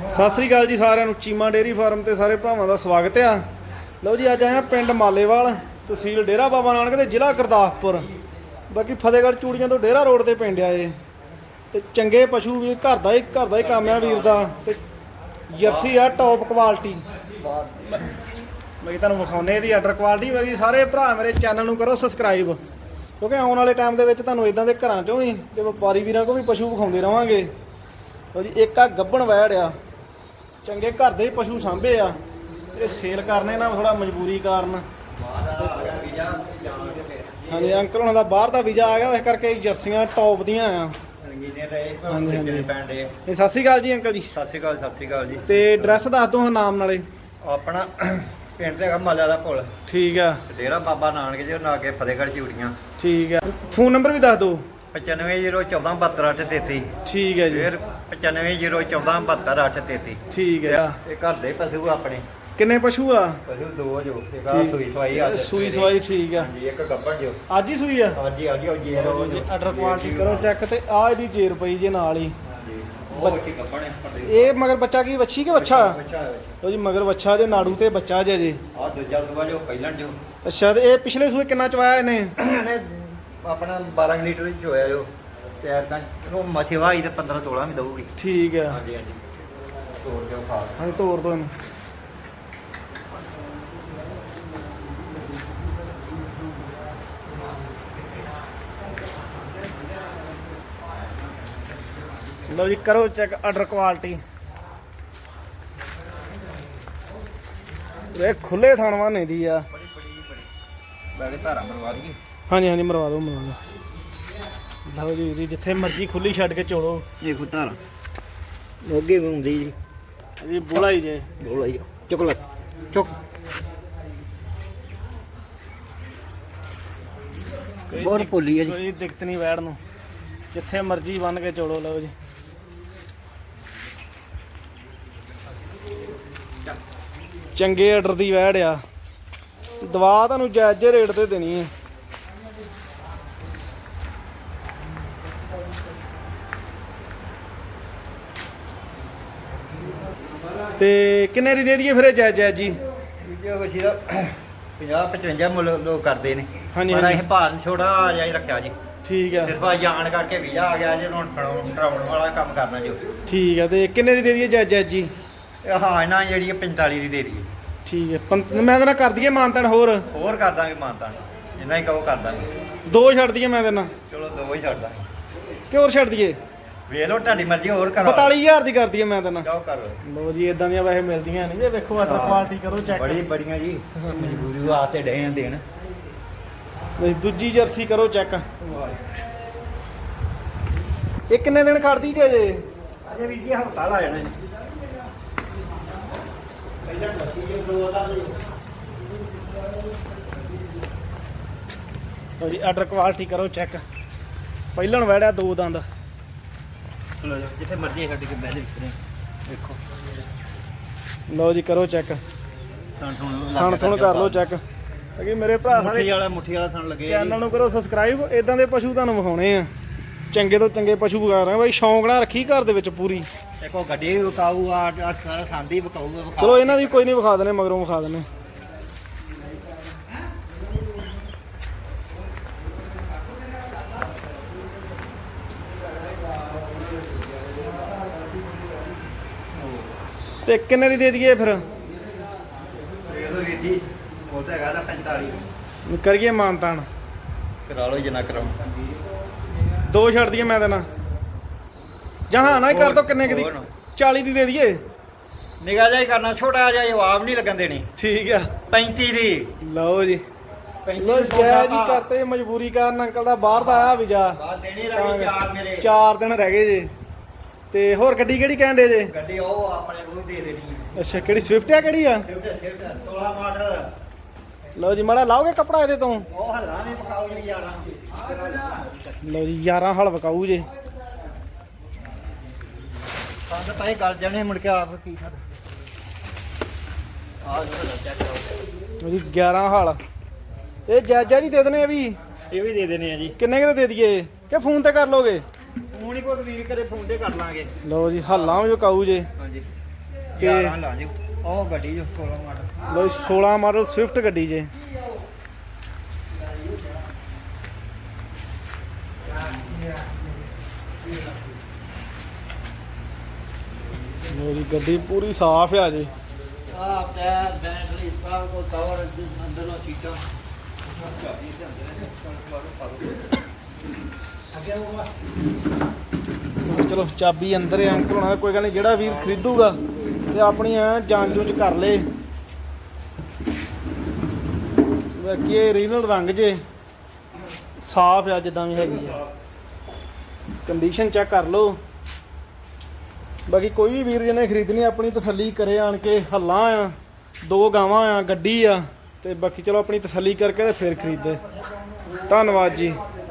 ਸਤਿ ਸ੍ਰੀ ਅਕਾਲ ਜੀ ਸਾਰਿਆਂ ਨੂੰ, ਚੀਮਾ ਡੇਰੀ ਫਾਰਮ ਤੇ ਸਾਰੇ ਭਰਾਵਾਂ ਦਾ ਸਵਾਗਤ ਆ। ਲਓ ਜੀ, ਅੱਜ ਆਇਆ ਪਿੰਡ ਮਾਲੇਵਾਲ, ਤਹਿਸੀਲ ਡੇਰਾ ਬਾਬਾ ਨਾਨਕ ਤੇ ਜ਼ਿਲ੍ਹਾ ਗੁਰਦਾਸਪੁਰ। ਬਾਕੀ ਫਤਿਹਗੜ੍ਹ ਚੂੜੀਆਂ ਤੋਂ ਡੇਰਾ ਰੋਡ ਤੇ ਪਿੰਡ ਆ ਇਹ ਤੇ ਚੰਗੇ ਪਸ਼ੂ ਵੀਰ, ਘਰ ਦਾ ਹੀ ਘਰ ਦਾ ਹੀ ਕੰਮ ਆ ਵੀਰ ਦਾ। ਤੇ ਜਰਸੀ ਆ ਟੌਪ ਕੁਆਲਿਟੀ ਬਾਕੀ ਤੁਹਾਨੂੰ ਵਿਖਾਉਨੇ ਇਹਦੀ ਆਰਡਰ ਕੁਆਲਿਟੀ ਬਾਕੀ ਸਾਰੇ ਭਰਾ ਮੇਰੇ ਚੈਨਲ ਨੂੰ ਕਰੋ ਸਬਸਕ੍ਰਾਈਬ ਕਿਉਂਕਿ ਆਉਣ ਵਾਲੇ ਟਾਈਮ ਦੇ ਵਿੱਚ ਤੁਹਾਨੂੰ ਇਦਾਂ ਦੇ ਘਰਾਂ ਚੋਂ ਵੀ ਤੇ ਵਪਾਰੀ ਵੀਰਾਂ ਕੋਲ ਵੀ ਪਸ਼ੂ ਵਿਖਾਉਂਦੇ ਰਵਾਂਗੇ। ਲਓ ਜੀ, ਇੱਕ ਆ ਗੱਬਣ ਵੈੜ ਆ। ਚੰਗੇ ਘਰ ਦੇ ਹੀ ਪਸ਼ੂ ਸਾਂਭੇ ਆ। ਇਹ ਸੇਲ ਕਰਨੇ ਨਾ ਥੋੜਾ ਮਜਬੂਰੀ ਕਾਰਨ। ਹਾਂਜੀ ਅੰਕਲ ਹੁਣਾਂ ਦਾ ਬਾਹਰ ਦਾ ਵੀਜ਼ਾ ਆ ਗਿਆ ਇਸ ਕਰਕੇ ਜਰਸੀਆਂ ਟੌਪ ਦੀਆਂ ਆ। ਹਾਂਜੀ, ਹਾਂਜੀ। ਇਹ ਸਤਿ ਸ਼੍ਰੀ ਅਕਾਲ ਜੀ ਅੰਕਲ ਜੀ। ਸਤਿ ਸ਼੍ਰੀ ਅਕਾਲ ਸਤਿ ਸ਼੍ਰੀ ਅਕਾਲ ਜੀ। ਤੇ ਐਡਰੈਸ ਦੱਸ ਦਿਓ ਹਾਂ ਨਾਮ ਨਾਲੇ। ਆਪਣਾ ਪਿੰਡ ਦੇ ਹੈਗਾ ਮਾਲਾ ਦਾ ਪੁਲ। ਠੀਕ ਆ। ਡੇਰਾ ਬਾਬਾ ਨਾਨਕ ਜੀ ਉਹਨਾਂ ਅੱਗੇ ਫਤਿਹਗੜ੍ਹ ਚੂੜੀਆਂ ਠੀਕ ਆ। ਫੋਨ ਨੰਬਰ ਵੀ ਦੱਸ ਦਿਓ। 9501472833 ਠੀਕ ਹੈ ਜੀ। ਫਿਰ 9501472833 ਠੀਕ ਆ ਇਹ ਘਰ ਦੇ ਪਸ਼ੂ ਆਪਣੇ। ਕਿੰਨੇ ਪਸ਼ੂ ਆ? ਪਸ਼ੂ ਦੋ ਜੋ ਇੱਕ ਠੀਕ। ਸੂਈ ਸਵਾਈ ਆ ਸੂਈ ਸਵਾਈ ਠੀਕ ਆ। ਹਾਂਜੀ ਇੱਕ ਗੱਬੜ ਜੋ। ਅੱਜ ਹੀ ਸੂਈ ਆ? ਹਾਂਜੀ ਹਾਂਜੀ ਉਹ ਜੇਰ ਉਹ ਜੋ ਆਰਡਰ ਕੁਆਲਿਟੀ ਕਰੋ ਚੈੱਕ ਤੇ ਆ ਇਹਦੀ ਜੇਰ ਪਈ ਜੇ ਨਾਲ ਹੀ। ਹਾਂਜੀ ਉਹ ਬੱਚੀ ਗੱਬੜ ਹੈ ਇਹ ਮਗਰ ਬੱਚਾ ਕੀ ਵੱਛੀ ਕਿ ਬੱਚਾ ਬੱਚਾ ਲਓ ਜੀ ਮਗਰ ਬੱਚਾ ਜੇ ਨਾੜੂ ਤੇ ਬੱਚਾ ਜੇ ਜੀ। ਆ ਦੂਜਾ ਸੁਬਾ ਜੋ ਪਹਿਲਾਂ ਜੋ। ਅੱਛਾ ਤੇ ਇਹ ਪਿਛਲੇ ਸੂਏ ਕਿੰਨਾ ਚਵਾਇਆ ਇਹਨੇ? ਇਹਨੇ ਆਪਣਾ 12 ਲੀਟਰ ਵਿੱਚ ਹੋਇਆ ਜੋ ਤੇ ਇਦਾਂ ਉਹ ਮਸੇਵਾ ਹੀ ਤੇ 15 16 ਵੀ ਦਊਗੀ। ਠੀਕ ਆ ਹਾਂਜੀ ਹਾਂਜੀ। ਤੋੜ ਕੇ ਖਾ ਹਾਂਜੀ ਤੋੜ ਦੋ ਇਹਨੂੰ। ਲਓ ਜੀ ਕਰੋ ਚੈੱਕ ਆਰਡਰ ਕੁਆਲਿਟੀ ਇਹ ਖੁੱਲੇ ਥਾਣਵਾ ਨਹੀਂ ਦੀ ਆ। ਬੜੀ ਬੜੀ ਬੜੀ। ਬੈਗੇ ਧਾਰਾ ਮਰਵਾ ਦਈਏ। ਹਾਂਜੀ ਹਾਂਜੀ ਮਰਵਾ ਦਿਓ ਮਰਵਾ ਦਿਓ। ਲਓ ਜੀ ਜੀ ਜਿੱਥੇ ਮਰਜ਼ੀ ਖੁੱਲੀ ਛੱਡ ਕੇ ਚੋਲੋ। ਇਹ ਖੁ ਧਾਰਾ। ਮੋਗੇ ਹੁੰਦੀ ਜੀ। ਜੀ ਬੋਲਾ ਹੀ ਜੇ। ਬੋਲਾ ਜੀ ਚੁੱਕ ਲੈ। ਚੁੱਕ। ਬਹੁਤ ਭੁੱਲੀ ਹੈ ਜੀ। ਕੋਈ ਦਿੱਕਤ ਨਹੀਂ ਵੈੜ ਨੂੰ। ਜਿੱਥੇ ਮਰਜ਼ੀ ਬੰਨ ਕੇ ਚੋਲੋ ਲਓ ਜੀ। ਚੰਗੇ ਆਰਡਰ ਦੀ ਵੈੜ ਆ। ਦਵਾ ਤੁਹਾਨੂੰ ਜਾਇਜ਼ ਰੇਟ ਤੇ ਦੇਣੀ ਹੈ ਤੇ ਕਿੰਨੇ ਦੀ ਦੇ ਦਈਏ ਫਿਰ ਇਹ ਜਾਇਜ਼ ਜਾਇਜ਼ ਜੀ? ਵੀਡੀਓ ਵਛੀ ਦਾ 50 55 ਮੁੱਲ ਲੋਕ ਕਰਦੇ ਨੇ। ਹਾਂਜੀ, ਪਰ ਹਾਂਜੀ। ਅਸੀਂ ਭਾਰ ਛੋੜਾ ਜਿਹਾ ਹੀ ਰੱਖਿਆ ਜੀ। ਠੀਕ ਆ। ਸਿਰਫ ਆ ਜਾਣ ਕਰਕੇ ਵੀਜ਼ਾ ਆ ਗਿਆ ਜੀ ਹੁਣ ਫੜਾਉਣ ਡਰਾਉਣ ਵਾਲਾ ਕੰਮ ਕਰਨਾ ਜੋ ਠੀਕ ਆ ਤੇ ਕਿੰਨੇ ਦੀ ਦੇ ਦਈਏ ਜਾਇਜ਼ ਜਾਇਜ਼ ਜੀ? ਇਹ ਹਾਂ ਨਾ ਜਿਹੜੀ 45 ਦੀ ਦੇ ਦਈਏ। ਠੀਕ ਹੈ ਪੰਤ- ਮੈਂ ਤਾਂ ਨਾ ਕਰ ਦਈਏ ਮਾਨਤਨ ਹੋਰ? ਹੋਰ ਕਰ ਦਾਂਗੇ ਮਾਨਤਾ ਜਿੰਨਾ ਹੀ ਕਹੋ ਕਰ ਦਾਂਗੇ। ਦੋ ਛੱਡ ਦਈਏ ਮੈਂ ਤਾਂ ਨਾ ਚਲੋ ਦੋ ਹੀ ਛੱਡ ਦਾਂਗੇ। ਕਿ ਹੋਰ ਛੱਡ ਦਈਏ? ਵੇਖ ਲਓ ਤੁਹਾਡੀ ਮਰਜ਼ੀ ਹੋਰ ਕਰੋ। 42000 ਦੀ ਕਰ ਦਈਏ ਮੈਂ ਤਾਂ ਨਾ ਜਾਓ ਕਰੋ। ਲੋ ਜੀ ਇਦਾਂ ਦੀਆਂ ਵੈਸੇ ਮਿਲਦੀਆਂ ਨਹੀਂ। ਜੇ ਵੇਖੋ ਆਰਡਰ ਕੁਆਲਿਟੀ ਕਰੋ ਚੈੱਕ ਬੜੀ ਬੜੀਆਂ ਜੀ। ਮਜਬੂਰੀ ਵਾਸਤੇ ਡੇ ਆਂ ਦੇਣ। ਦੂਜੀ ਜਰਸੀ ਕਰੋ ਚੈੱਕ ਇਹ ਕਿੰਨੇ ਦਿਨ ਖੜਦੀ ਜੇ ਜੇ ਅਜੇ ਵੀਰ ਜੀ ਹਫਤਾ ਲਾ ਜਾਣਾ ਜੀ। ਪਹਿਲਾਂ ਲੱਗੀ ਜੇ ਦੋ ਦਾ ਲੋ ਜੀ ਆਰਡਰ ਕੁਆਲਿਟੀ ਕਰੋ ਚੈੱਕ ਪਹਿਲਣ ਵੜਿਆ ਦੋ ਦੰਦ। ਲੋ ਜੀ, ਜਿੱਥੇ ਮਰਜ਼ੀ ਛੱਡ ਕੇ ਬਹਿ ਜਾ ਵਿਕਰੇ ਦੇਖੋ। ਲੋ ਜੀ ਕਰੋ ਚੈੱਕ ਥਣ ਥਣ ਥਣ ਥਣ ਕਰ ਲਓ ਚੈੱਕ ਅਗੇ ਮੇਰੇ ਭਰਾ ਮੁੱਠੀ ਵਾਲਾ ਮੁੱਠੀ ਵਾਲਾ ਥਣ ਲੱਗੇ ਚੈਨਲ ਨੂੰ ਕਰੋ ਸਬਸਕ੍ਰਾਈਬ ਇਦਾਂ ਦੇ ਪਸ਼ੂ ਤੁਹਾਨੂੰ ਵਿਖਾਉਣੇ ਆ। ਚੰਗੇ ਤੋਂ ਚੰਗੇ ਪਸ਼ੂ ਵਿਖਾ ਰਹੇ ਬਾਈ ਸ਼ੌਂਕ ਨਾਲ ਰੱਖੀ ਘਰ ਦੇ ਵਿੱਚ ਪੂਰੀ। ਦੇਖੋ ਗੱਡੀ ਵਿਕਾਊ ਆ ਸਾਰਾ ਸੰਦੀ ਵਿਕਾਊ ਚਲੋ ਇਹਨਾਂ ਦੀ ਕੋਈ ਨਹੀਂ ਵਿਖਾ ਦਨੇ ਮਗਰੋਂ ਵਿਖਾ ਦਨੇ ਤੇ ਕਿੰਨੇ ਦੀ ਦੇ ਦਈਏ ਫਿਰ? ਦੇਖ ਲਓ ਵੀਰ ਜੀ ਉਹ ਤਾਂ ਹੈਗਾ ਤਾਂ 45 ਕਰੀਏ ਮਾਨਤਾਨ ਕਰਾ ਲਓ ਜਿੰਨਾ ਕਰਾਉ। ਦੋ ਛੱਡ ਦਈਏ ਮੈਂ ਦੇਣਾ ਜਹਾਂ ਨਾ ਹੀ ਕਰ ਦੋ ਕਿੰਨੇ ਕੁ ਦੀ? ਹੋਰ ਨਾ। 40 ਦੀ ਦੇ ਦਈਏ। ਨਿਗਾਹ ਜਾਈ ਕਰਨਾ ਛੋਟਾ ਜਿਹਾ ਜਵਾਬ ਨਹੀਂ ਲੱਗਣ ਦੇਣੀ। ਠੀਕ ਆ। 35 ਦੀ। ਲਓ ਜੀ। 35 ਲੋ ਦੀ ਜੈ ਜੀ ਕਰਤੇ ਮਜਬੂਰੀ ਕਾਰਨ ਅੰਕਲ ਦਾ ਬਾਹਰ ਦਾ ਆਇਆ ਵੀਜ਼ਾ ਬਾਤ ਦੇਣੀ ਲੱਗੀ ਚਾਰ ਮੇਰੇ। ਚਾਰ ਦਿਨ ਰਹਿ ਗਏ ਜੇ। ਤੇ ਹੋਰ ਗੱਡੀ ਕਿਹੜੀ ਕਹਿੰਦੇ ਜੇ? ਗੱਡੀ ਉਹ ਆਪਣੇ ਨੂੰ ਦੇ ਦੇਣੀ ਹੈ। ਅੱਛਾ ਕਿਹੜੀ ਸਵਿਫਟ ਆ ਕਿਹੜੀ ਆ? Swift Swift 16 model. ਲਓ ਜੀ ਮਾੜਾ ਲਾਓਗੇ ਕੱਪੜਾ ਇਹਦੇ ਤੋਂ? ਉਹ ਹੱਲਾ ਨਹੀਂ ਪਕਾਉ ਜੀ ਯਾਰਾਂ ਲਓ ਜੀ 11 ਹਲ ਵਕਾਊ ਜੇ। ਸੰਦ ਤਾਂ ਗੱਲ ਜਾਣੇ ਮੁੜ ਕੇ ਆਪ ਕੀ ਕਰ। ਆ ਜੋ ਚੈੱਕ ਕਰੋ ਲਓ ਜੀ 11 ਹਲ। ਇਹ ਜਾਇਜ਼ਾ ਜੀ ਦੇ ਦਨੇ ਆ ਵੀ? ਇਹ ਵੀ ਦੇ ਦੇਣੇ ਆ ਜੀ। ਕਿੰਨੇ ਕੁ ਦੇ ਦਈਏ? ਕਿ ਫੋਨ ਤੇ ਕਰ ਲੋਗੇ? ਹੁਣ ਹੀ ਕੋਈ ਵੀਰ ਕਰੇ ਫੋਨ ਤੇ ਕਰ ਲਾਂਗੇ। ਲਓ ਜੀ ਹੱਲਾਂ ਵੀ ਵਕਾਊ ਜੇ। ਹਾਂਜੀ। ਕੇ 11 ਲਾ ਦਿਓ ਉਹ ਗੱਡੀ ਜੋ 16 ਮਾਡਲ। ਲੋ 16 ਮਾਡਲ ਸਵਿਫਟ ਗੱਡੀ ਜੇ। ਜੀ ਗੱਡੀ ਪੂਰੀ ਸਾਫ਼ ਆ ਜੀ। ਆ ਟਾਇਰ ਬੈਟਰੀ ਸਭ ਕੋ ਕਵਰ ਅੰਦਰੋਂ ਸੀਟਾਂ। ਤੇ ਚਲੋ, ਚਾਬੀ ਅੰਦਰ ਹੈ, ਅੰਕਲ ਹੋਣਾ, ਕੋਈ ਗੱਲ ਨਹੀਂ, ਜਿਹੜਾ ਵੀਰ ਖਰੀਦੂਗਾ ਤੇ ਆਪਣੀ ਐ ਜਾਂਚ ਜੂਚ ਕਰ ਲੇ। ਬਾਕੀ ਇਹ ਰੀਨਲ ਰੰਗ ਜੇ? ਸਾਫ਼ ਆ, ਜਿੱਦਾਂ ਵੀ ਹੈਗੀ ਆ। ਕੰਡੀਸ਼ਨ ਚੈੱਕ ਕਰ ਲਓ। ਬਾਕੀ ਕੋਈ ਵੀ ਵੀਰ ਜਿਹਨੇ ਖਰੀਦਣੀ, ਆਪਣੀ ਤਸੱਲੀ ਕਰੇ ਆਣ ਕੇ, ਹੱਲਾ ਆ, ਦੋ ਗਾਵਾਂ ਆ, ਗੱਡੀ ਆ, ਤੇ ਬਾਕੀ ਚਲੋ ਆਪਣੀ ਤਸੱਲੀ ਕਰਕੇ ਤੇ ਫਿਰ ਖਰੀਦੇ। ਧੰਨਵਾਦ ਜੀ।